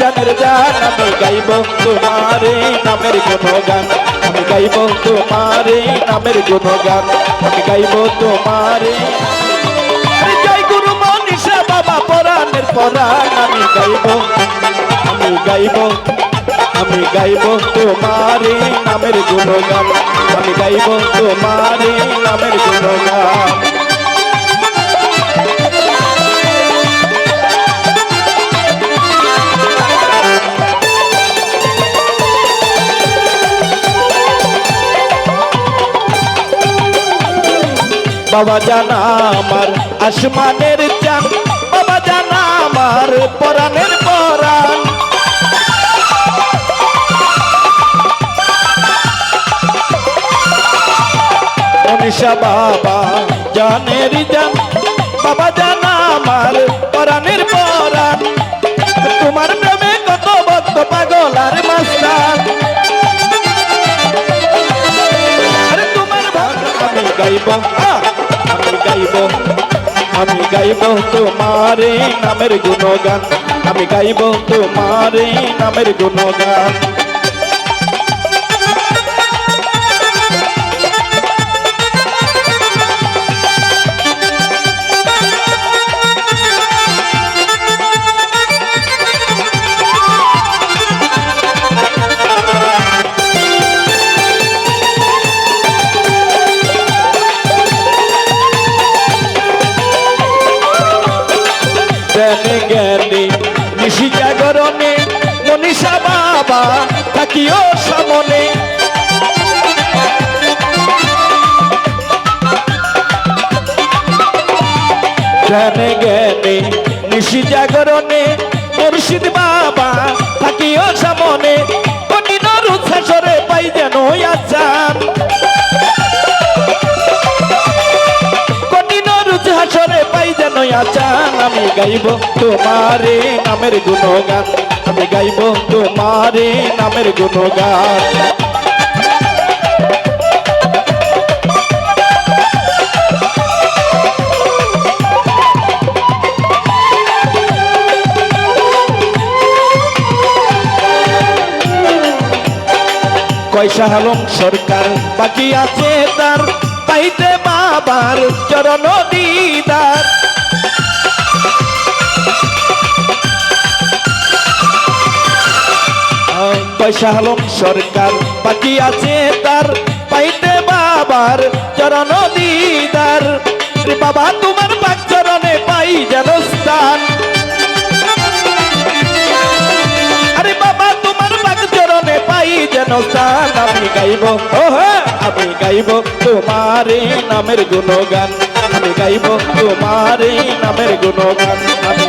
জানের জান, আমি গাইব তোমার নামের গুণগান। আমি গাইব তোমার নামের গুণগান। আমি গাইব তোমার। জয় গুরু মনীষা, বাবা পরাণের পরাণ। আমি গাইব আমি গাইব আমি গাইব তোমার নামের গুণগান। আমি গাইব তোমার নামের গুণগান। বাবা জানা আমার আসমানের চান বাবা জানা আমার পরাণের পরাণ। মনীষা বাবা জানের জান, বাবা জানা আমার পরাণের পরাণ। তোমার প্রেমে কত ভক্ত পাগল আর মাস্টার তোমার ভক্ত আমি গাইব আমি গাইব তোমার নামের গুণগান। আমি গাইব তোমার নামের গুণগান। বাবা থাকিও সামনে। জ্ঞানে জ্ঞানে নিশি জাগরণে মুর্শিদ বাবা থাকিও সামনে। কঠিন রুৎসাসরে পাই যেন হাসরে পাই যেন আচান আমি গাইব তোমারে নামের গুণগান। আমি গাইব তোমারে নামের গুণগান। কয়সা হালম সরকার বাকি আছে তার, পাইতে বাবার চরণ দিদার। পয়সা হলম সরকার, বাকি আছে তার পাইতে বাবার চরণ দিদার। বাবা, তোমার পাক চরণে পাই যেন স্থান। বাবা, তোমার পাক চরণে পাই যেন স্থান। আমি গাইব ও আমি গাইব তোমার নামের গুণগান। আমি গাইব তোমার নামের গুণগান। আমি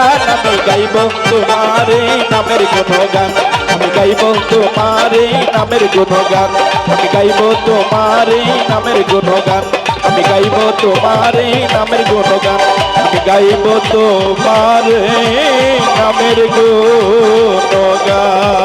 জান আমি গাইব তোমারে, নামের গুণগান আমি গাইব তোমারে, নামের গুণগান। আমি গাইব তোমারে, নামের গুণগান। আমি গাইব তোমারে, নামের গুণগান। আমি গাইব তোমারে, নামের গুণগান।